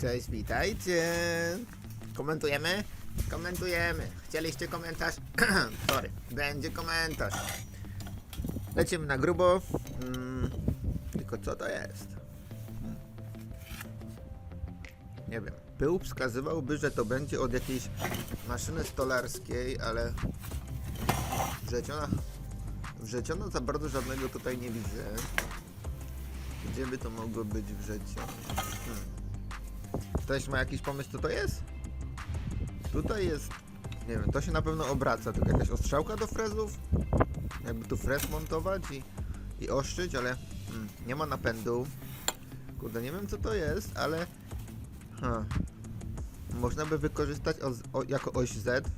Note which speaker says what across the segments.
Speaker 1: Cześć, witajcie. Komentujemy? Komentujemy. Chcieliście komentarz? Sorry, będzie komentarz. Lecimy na grubo. Mm, tylko co to jest? Nie wiem. Pył wskazywałby, że to będzie od jakiejś maszyny stolarskiej, ale wrzeciono, wrzeciono za bardzo żadnego tutaj nie widzę. Gdzie by to mogło być wrzeciono? Hmm. Ktoś ma jakiś pomysł, co to jest? Tutaj jest, nie wiem, to się na pewno obraca, tylko jakaś ostrzałka do frezów? Jakby tu frez montować i, i oszczyć, ale mm, nie ma napędu. Kurde, nie wiem co to jest, ale ha, można by wykorzystać os, o, jako oś Z.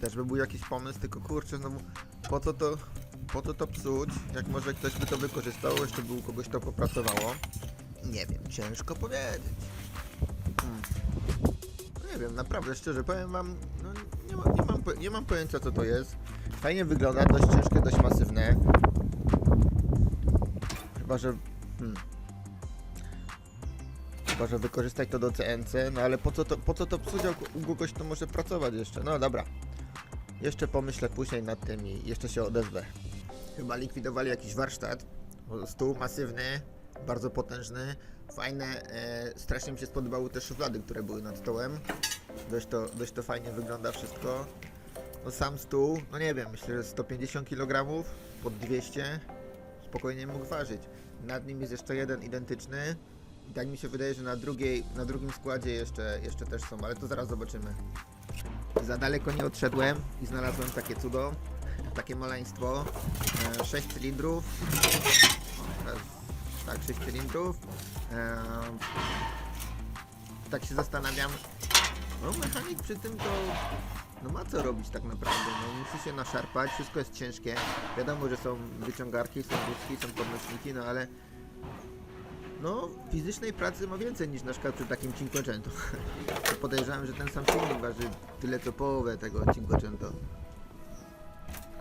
Speaker 1: Też by był jakiś pomysł, tylko kurczę, no po co to, po co to psuć, jak może ktoś by to wykorzystał, jeszcze by u kogoś to popracowało. Nie wiem, ciężko powiedzieć. Hmm. Nie wiem, naprawdę, szczerze powiem wam, no nie, ma, nie, mam, nie mam pojęcia co to jest. Fajnie wygląda, dość ciężkie, dość masywne. Chyba, że... Hmm. Chyba, że wykorzystać to do CNC, no ale po co to, po co to psuć, jak u kogoś to może pracować jeszcze? No dobra. Jeszcze pomyślę później nad tym i jeszcze się odezwę. Chyba likwidowali jakiś warsztat. Stół masywny, bardzo potężny, fajne. E, strasznie mi się spodobały te szuflady, które były nad stołem. Dość to, dość to fajnie wygląda wszystko. No sam stół, no nie wiem, myślę, że 150 kg pod 200 spokojnie mógł ważyć. Nad nim jest jeszcze jeden identyczny. I tak mi się wydaje, że na, drugiej, na drugim składzie jeszcze, jeszcze też są, ale to zaraz zobaczymy. Za daleko nie odszedłem i znalazłem takie cudo, takie maleństwo. 6 cylindrów. Raz, Tak, 6 cylindrów. Ehm, tak się zastanawiam. No mechanik przy tym to no ma co robić tak naprawdę. No musi się naszarpać, wszystko jest ciężkie. Wiadomo, że są wyciągarki, są wózki, są podnośniki, no ale no fizycznej pracy ma więcej niż na przykład przy takim Cinquecento. To podejrzewam, że ten sam silnik waży tyle co połowę tego Cinquecento.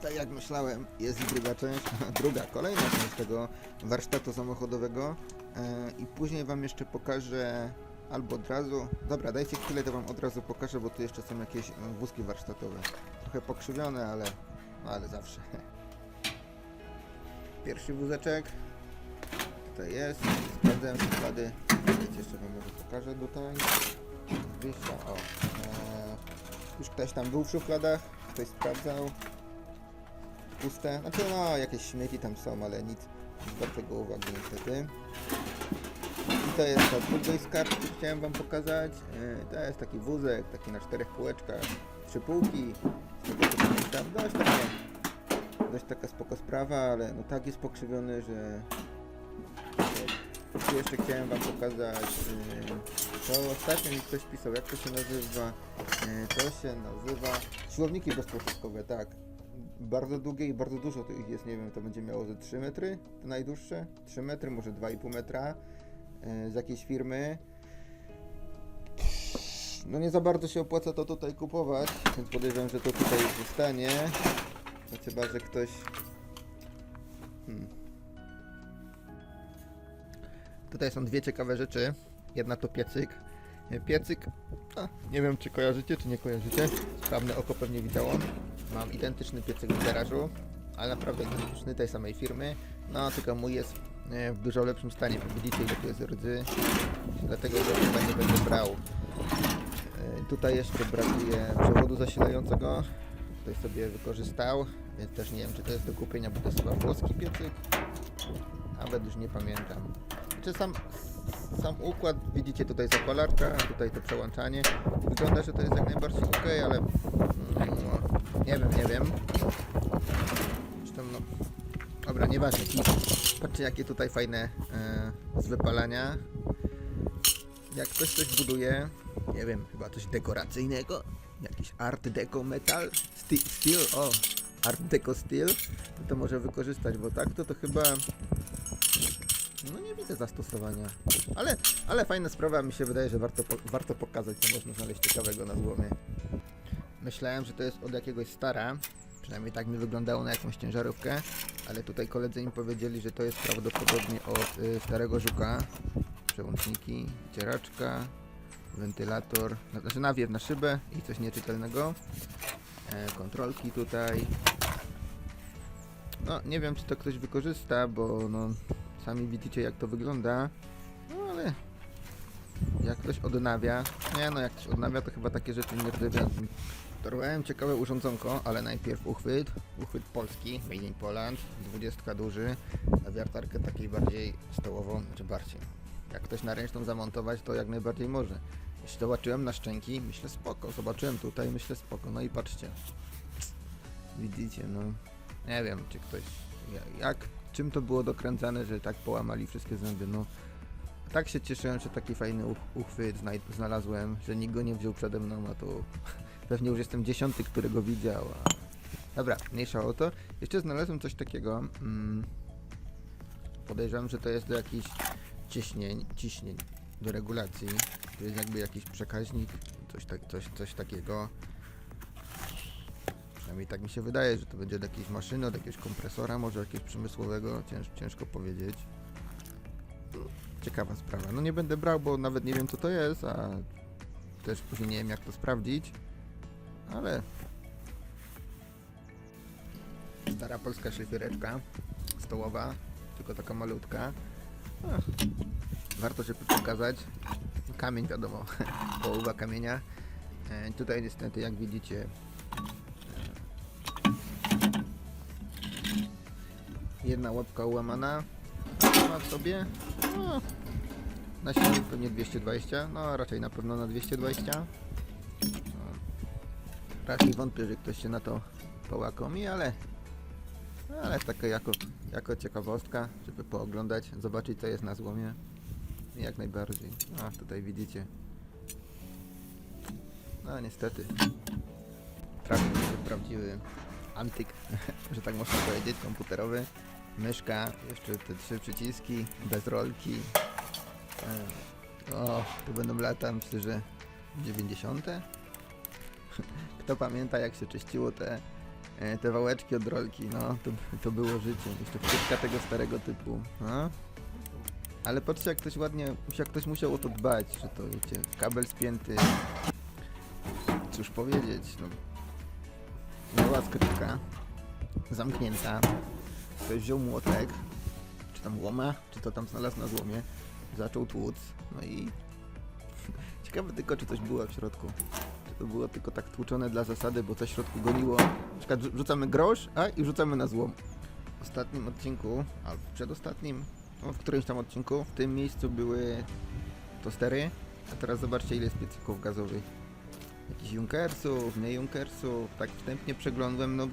Speaker 1: Tak jak myślałem, jest druga część, druga, kolejna część tego warsztatu samochodowego e, i później wam jeszcze pokażę albo od razu, dobra dajcie chwilę to wam od razu pokażę, bo tu jeszcze są jakieś e, wózki warsztatowe. Trochę pokrzywione, ale, ale zawsze. Pierwszy wózeczek, tutaj jest, sprawdzałem Wiecie, jeszcze wam może pokażę tutaj. 200, o. E, już ktoś tam był w szufladach, ktoś sprawdzał puste. Znaczy no, jakieś śmieci tam są, ale nic wartego uwagi niestety. I to jest ta drugiej skarbki, chciałem wam pokazać. E, To jest taki wózek, taki na czterech kółeczkach, trzy półki. Dość takie, dość taka spoko sprawa, ale no tak jest pokrzywiony, że... Tu jeszcze chciałem wam pokazać, e, to ostatnio mi ktoś pisał, jak to się nazywa, E, to się nazywa siłowniki bezpośrodkowe, tak bardzo długie i bardzo dużo tu ich jest, nie wiem, to będzie miało ze 3 metry, to najdłuższe, 3 metry, może 2,5 metra, e, z jakiejś firmy. No nie za bardzo się opłaca to tutaj kupować, więc podejrzewam, że to tutaj zostanie. No chyba, że ktoś... Hmm. Tutaj są dwie ciekawe rzeczy. Jedna to piecyk. E, Piecyk, a, nie wiem czy kojarzycie, czy nie kojarzycie. Sprawne oko pewnie widziało. Mam identyczny piecyk w garażu, ale naprawdę identyczny tej samej firmy. No tylko mój jest e, w dużo lepszym stanie. Widzicie ile tu jest rdzy, dlatego że chyba nie będę brał. E, Tutaj jeszcze brakuje przewodu zasilającego. Ktoś sobie wykorzystał, więc też nie wiem czy to jest do kupienia, bo to jest chyba włoski piecyk. Nawet już nie pamiętam. Czy sam, sam układ, widzicie tutaj zapalarka, tutaj to przełączanie. Wygląda, że to jest jak najbardziej ok, ale mm, nie wiem, nie wiem. Zresztą no, dobra, nieważne. Patrzcie jakie tutaj fajne e, z wypalania. Jak ktoś coś buduje, nie wiem, chyba coś dekoracyjnego, jakiś art deco metal, steel, o, art deco steel, to może wykorzystać, bo tak to to chyba no nie widzę zastosowania. Ale, ale fajna sprawa, mi się wydaje, że warto, po, warto pokazać, co można znaleźć ciekawego na złomie. Myślałem, że to jest od jakiegoś stara, Przynajmniej tak mi wyglądało na jakąś ciężarówkę, ale tutaj koledzy mi powiedzieli, że to jest prawdopodobnie od y, starego żuka. Przełączniki, cieraczka, wentylator, znaczy nawiew na szybę i coś nieczytelnego. E, kontrolki tutaj. No, nie wiem czy to ktoś wykorzysta, bo no, sami widzicie jak to wygląda. No ale jak ktoś odnawia, nie no jak ktoś odnawia to chyba takie rzeczy nie rdzewią. Torowałem ciekawe urządzonko, ale najpierw uchwyt, uchwyt polski, Made in Poland, 20 duży, a wiertarkę takiej bardziej stołową, czy bardziej. Jak ktoś na ręczną zamontować, to jak najbardziej może. Jeśli zobaczyłem na szczęki, myślę spoko, zobaczyłem tutaj, myślę spoko, no i patrzcie. Widzicie, no, nie wiem, czy ktoś, ja- jak, czym to było dokręcane, że tak połamali wszystkie zęby, no. Tak się cieszyłem, że taki fajny uch- uchwyt znalazłem, że nikt go nie wziął przede mną, a to pewnie już jestem dziesiąty, którego widział. A... Dobra, mniejsza o to. Jeszcze znalazłem coś takiego. Mm, podejrzewam, że to jest do jakichś ciśnień, ciśnień, do regulacji. To jest jakby jakiś przekaźnik, coś, tak, coś, coś takiego. Przynajmniej tak mi się wydaje, że to będzie do jakiejś maszyny, od jakiegoś kompresora, może jakiegoś przemysłowego, cięż, ciężko powiedzieć. Ciekawa sprawa. No nie będę brał, bo nawet nie wiem co to jest, a też później nie wiem jak to sprawdzić. Ale... Stara polska szlifiereczka stołowa, tylko taka malutka. Ach, warto się pokazać. Kamień wiadomo, połowa kamienia. E, tutaj niestety jak widzicie jedna łapka ułamana ma w sobie no, na silnik pewnie 220, no raczej na pewno na 220. No, raczej wątpię, że ktoś się na to połakomi, ale ale taka jako, jako ciekawostka, żeby pooglądać, zobaczyć co jest na złomie. Jak najbardziej. A tutaj widzicie. No niestety. Trafił się prawdziwy antyk, że tak można powiedzieć, komputerowy. Myszka, jeszcze te trzy przyciski, bez rolki. E, O, to będą lata, myślę, że 90. Kto pamięta jak się czyściło te, e, te wałeczki od rolki, no to, to było życie. Jeszcze wtyczka tego starego typu. No. Ale patrzcie jak ktoś ładnie, jak ktoś musiał o to dbać, że to wiecie, kabel spięty. Cóż powiedzieć, no. Była skrytka, zamknięta. Ktoś wziął młotek, czy tam łoma, czy to tam znalazł na złomie, zaczął tłuc, no i ciekawe tylko, czy coś było w środku. Czy to było tylko tak tłuczone dla zasady, bo coś w środku goniło. Na przykład rzu- rzucamy grosz, a i rzucamy na złom. W ostatnim odcinku, albo przedostatnim, no w którymś tam odcinku, w tym miejscu były tostery, a teraz zobaczcie ile jest piecyków gazowych. Jakichś Junkersów, nie Junkersów, tak wstępnie przeglądłem, no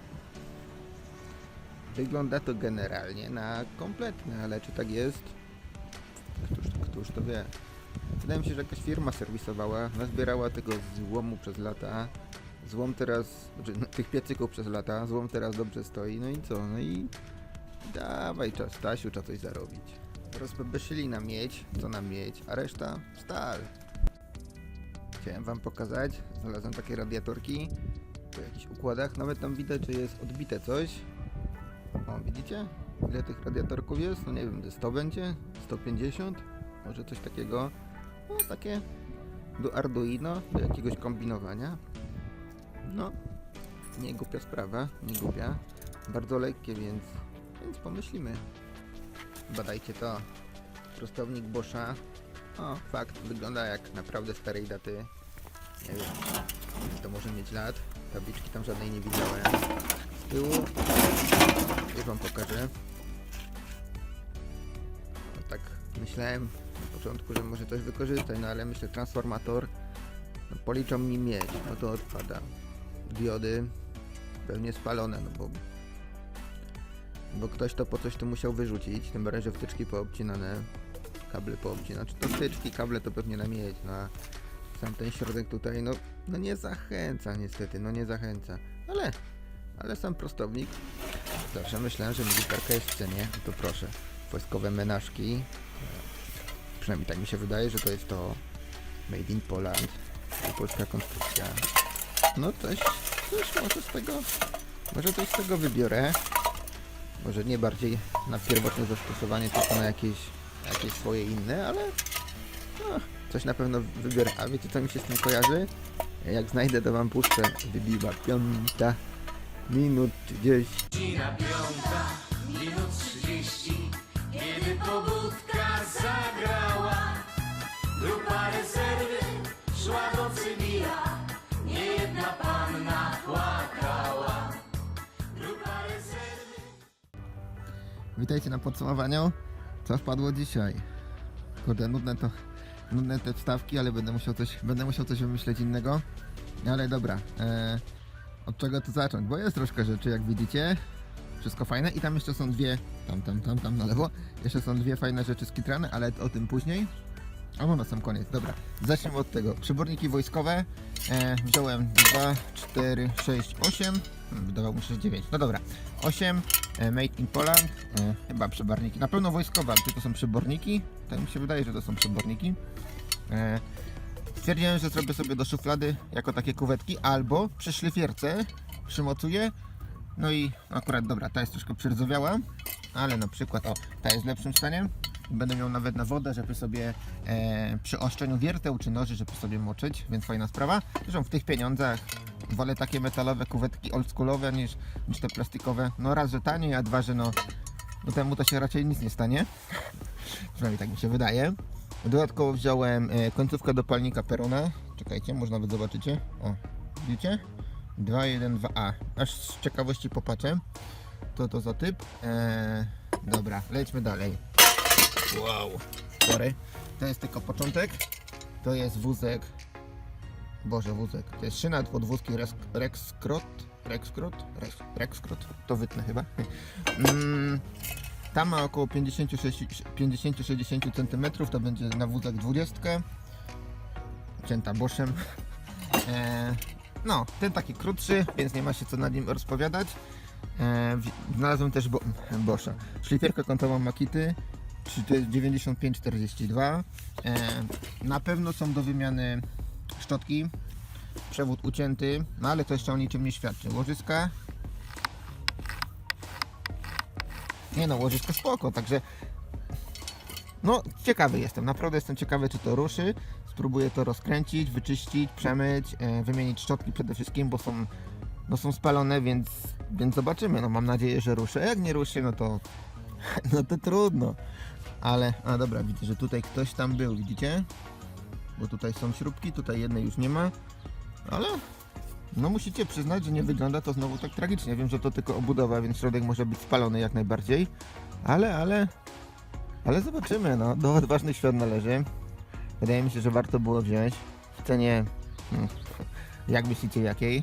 Speaker 1: Wygląda to generalnie na kompletne, ale czy tak jest? Któż, któż to wie? Wydaje mi się, że jakaś firma serwisowała, nazbierała tego złomu przez lata. Złom teraz, znaczy no, tych piecyków przez lata, złom teraz dobrze stoi, no i co? No i dawaj czas, Stasiu, trzeba coś zarobić. Rozbebeszyli na miedź, co na miedź, a reszta stal. Chciałem wam pokazać, znalazłem takie radiatorki po jakichś układach, nawet tam widać, że jest odbite coś, o, widzicie? Ile tych radiatorków jest? No nie wiem, to 100 będzie? 150? Może coś takiego? No takie do Arduino, do jakiegoś kombinowania. No, nie głupia sprawa, nie głupia. Bardzo lekkie, więc, więc pomyślimy. Badajcie to. Prostownik Boscha. O, fakt, wygląda jak naprawdę starej daty. Nie wiem, to może mieć lat. Tabliczki tam żadnej nie widziałem. Tyłu już wam pokażę. No tak myślałem na początku, że może coś wykorzystać, no ale myślę transformator. No, policzą mi miedź, no to odpada. Diody pewnie spalone, no bo bo ktoś to po coś tu musiał wyrzucić, tym bardziej, że wtyczki poobcinane, kable poobcinane, czy to wtyczki, kable to pewnie na miedź, no a sam ten środek tutaj, no, no nie zachęca niestety, no nie zachęca, ale, ale sam prostownik Zawsze myślałem, że militarka jest w cenie. To proszę. Wojskowe menażki. Przynajmniej tak mi się wydaje, że to jest to Made in Poland. Polska konstrukcja. No coś, coś może z tego Może coś z tego wybiorę. Może nie bardziej na pierwotne zastosowanie, tylko na jakieś, jakieś swoje inne, ale no, coś na pewno wybiorę. A wiecie co mi się z tym kojarzy? Jak znajdę to wam puszczę. Wybiła piąta minut 30.
Speaker 2: Godzina piąta, minut trzydzieści Kiedy pobudka zagrała Grupa rezerwy szła do cywila Niejedna panna płakała Grupa rezerwy
Speaker 1: Witajcie na podsumowaniu. Co wpadło dzisiaj? Kurde, nudne to. Nudne te wstawki, ale będę musiał coś, będę musiał coś wymyśleć innego. No Ale dobra. E, od czego tu zacząć? Bo jest troszkę rzeczy, jak widzicie. Wszystko fajne i tam jeszcze są dwie. Tam, tam, tam, tam na lewo. Jeszcze są dwie fajne rzeczy skitrane, ale o tym później. A no na sam koniec, dobra. Zacznijmy od tego. Przyborniki wojskowe. E, wziąłem 2, 4, 6, 8. Hmm, Wydawało mi się, że 9. No dobra. 8. E, made in Poland. E, chyba przyborniki. Na pewno wojskowe, ale to są przyborniki? Tak mi się wydaje, że to są przyborniki. E, stwierdziłem, że zrobię sobie do szuflady jako takie kuwetki, albo przy szlifierce przymocuję. No i akurat dobra, ta jest troszkę przerdzowiała, ale na przykład o, ta jest w lepszym stanie. Będę miał nawet na wodę, żeby sobie e, przy oszczeniu wierteł czy noży, żeby sobie moczyć, więc fajna sprawa. Zresztą w tych pieniądzach wolę takie metalowe kuwetki oldschoolowe niż, niż te plastikowe. No raz, że taniej, a dwa, że no, no temu to się raczej nic nie stanie. Przynajmniej tak mi się wydaje. Dodatkowo wziąłem e, końcówkę do palnika Perona. Czekajcie, może nawet zobaczycie. O, widzicie? 212A. Aż z ciekawości popatrzę. Co to za typ? Eee, dobra, lećmy dalej. Wow. Sorry. To jest tylko początek. To jest wózek. Boże, wózek. To jest szyna podwózki Rex, Rexcrot. Rexcrot? Rex, Rexcrot. To wytnę chyba. Mm, tam ma około 50-60 cm. To będzie na wózek 20. Cięta Boschem. Eee, no, ten taki krótszy, więc nie ma się co nad nim rozpowiadać. E, znalazłem też bo, Boscha. Szlifierkę kątową Makity, czy to jest 9542. E, na pewno są do wymiany szczotki, przewód ucięty, no ale to jeszcze o niczym nie świadczy. Łożyska. Nie no, łożysko spoko, także no, ciekawy jestem, naprawdę jestem ciekawy, czy to ruszy. Spróbuję to rozkręcić, wyczyścić, przemyć, e, wymienić szczotki przede wszystkim, bo są, no są spalone, więc, więc zobaczymy. No, mam nadzieję, że ruszy. Jak nie ruszy, no to, no to trudno. Ale, a dobra, widzę, że tutaj ktoś tam był, widzicie? Bo tutaj są śrubki, tutaj jednej już nie ma, ale no musicie przyznać, że nie wygląda to znowu tak tragicznie. Wiem, że to tylko obudowa, więc środek może być spalony jak najbardziej, ale, ale ale zobaczymy, no. Do odważnych świąt należy. Wydaje mi się, że warto było wziąć. W cenie... hmm, Jak myślicie jakiej?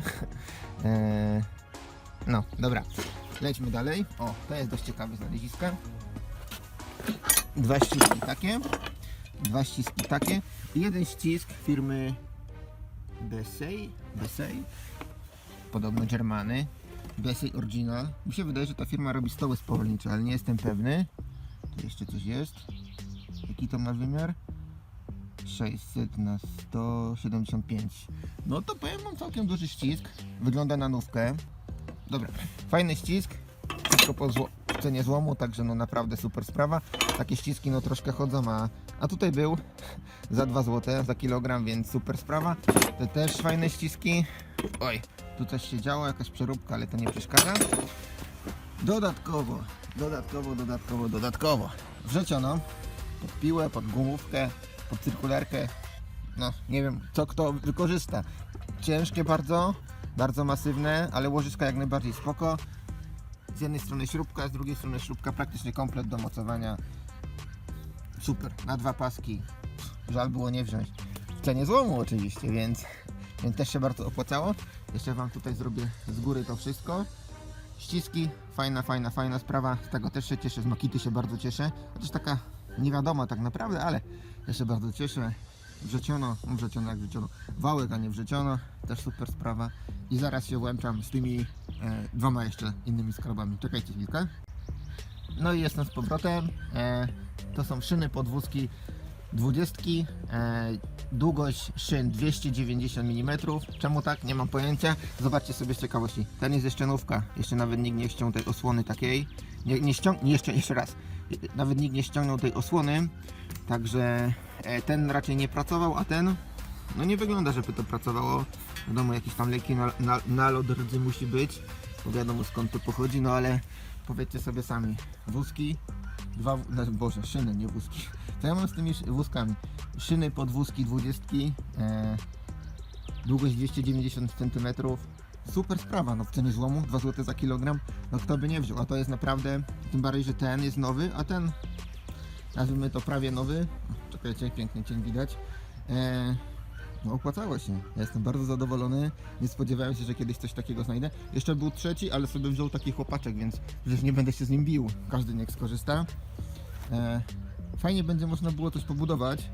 Speaker 1: Eee, no, dobra. Lećmy dalej. O, to jest dość ciekawe znaleziska. Dwa ściski takie. Dwa ściski takie. Jeden ścisk firmy Bessey. Bessey. Podobno Germany. Bessey Original. Mi się wydaje, że ta firma robi stoły spowolnicze, ale nie jestem pewny. Tu jeszcze coś jest. Jaki to ma wymiar? 600 na 175. No to powiem, mam całkiem duży ścisk. Wygląda na nówkę. Dobra, fajny ścisk. Wszystko po zło- cenie złomu, także no naprawdę super sprawa. Takie ściski no troszkę chodzą, a, a tutaj był za 2 zł za kilogram, więc super sprawa. To też fajne ściski. Oj, tu coś się działo, jakaś przeróbka, ale to nie przeszkadza. Dodatkowo, dodatkowo, dodatkowo, dodatkowo. Wrzeciono pod piłę, pod gumówkę, pod cyrkulerkę. No, nie wiem, co kto wykorzysta. Ciężkie bardzo, bardzo masywne, ale łożyska jak najbardziej spoko. Z jednej strony śrubka, z drugiej strony śrubka, praktycznie komplet do mocowania. Super, na dwa paski. Żal było nie wziąć. W cenie złomu oczywiście, więc, więc też się bardzo opłacało. Jeszcze Wam tutaj zrobię z góry to wszystko. Ściski, fajna, fajna, fajna sprawa. Z tego też się cieszę, z Makity się bardzo cieszę. Chociaż taka nie wiadoma tak naprawdę, ale ja się bardzo cieszę. Wrzeciono, no wrzeciono jak wrzeciono, wałek, a nie wrzeciono, też super sprawa. I zaraz się włączam z tymi e, dwoma jeszcze innymi skrobami. Czekajcie chwilkę. No i jestem z powrotem. E, to są szyny podwózki dwudziestki. E, Długość szyn 290 mm. Czemu tak? Nie mam pojęcia. Zobaczcie sobie z ciekawości. Ten jest jeszcze nówka. Jeszcze nawet nikt nie ściął tej osłony takiej. Nie, nie ściąg... Nie, jeszcze, jeszcze raz. Nawet nikt nie ściągnął tej osłony. Także e, ten raczej nie pracował, a ten no nie wygląda, żeby to pracowało. Wiadomo, jakiś tam lekki na, na, nalot rdzy musi być, bo wiadomo skąd to pochodzi, no ale powiedzcie sobie sami, wózki, dwa, no, boże, szyny, nie wózki. Co ja mam z tymi wózkami? Szyny pod wózki 20, e, długość 290 cm. Super sprawa, no w cenie złomu, 2 zł za kilogram, no kto by nie wziął, a to jest naprawdę, tym bardziej, że ten jest nowy, a ten, nazwijmy to prawie nowy, czekajcie, piękny cień widać, e, no opłacało się. Ja jestem bardzo zadowolony. Nie spodziewałem się, że kiedyś coś takiego znajdę. Jeszcze był trzeci, ale sobie wziął taki chłopaczek, więc przecież nie będę się z nim bił. Każdy niech skorzysta. E, fajnie będzie można było coś pobudować.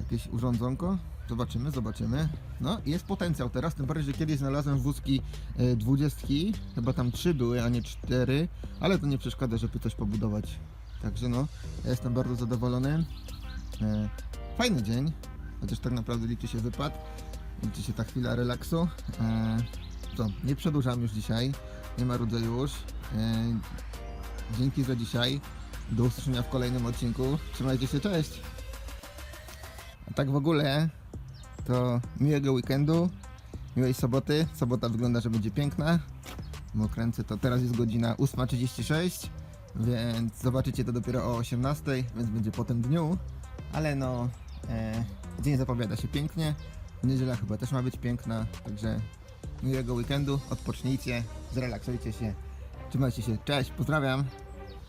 Speaker 1: Jakieś urządzonko. Zobaczymy, zobaczymy. No, jest potencjał teraz, tym bardziej, że kiedyś znalazłem wózki e, dwudziestki, chyba tam trzy były, a nie cztery, ale to nie przeszkadza, żeby coś pobudować. Także no, ja jestem bardzo zadowolony. E, fajny dzień, chociaż tak naprawdę liczy się wypad, liczy się ta chwila relaksu. E, co, nie przedłużam już dzisiaj, nie ma rudzę już. E, dzięki za dzisiaj, do usłyszenia w kolejnym odcinku. Trzymajcie się, cześć! A tak w ogóle, to miłego weekendu, miłej soboty. Sobota wygląda, że będzie piękna. Bo kręcę to teraz jest godzina 8.36, więc zobaczycie to dopiero o 18.00, więc będzie po tym dniu. Ale no, dzień zapowiada się pięknie. Niedziela chyba też ma być piękna, także miłego weekendu, odpocznijcie, zrelaksujcie się. Trzymajcie się, cześć, pozdrawiam.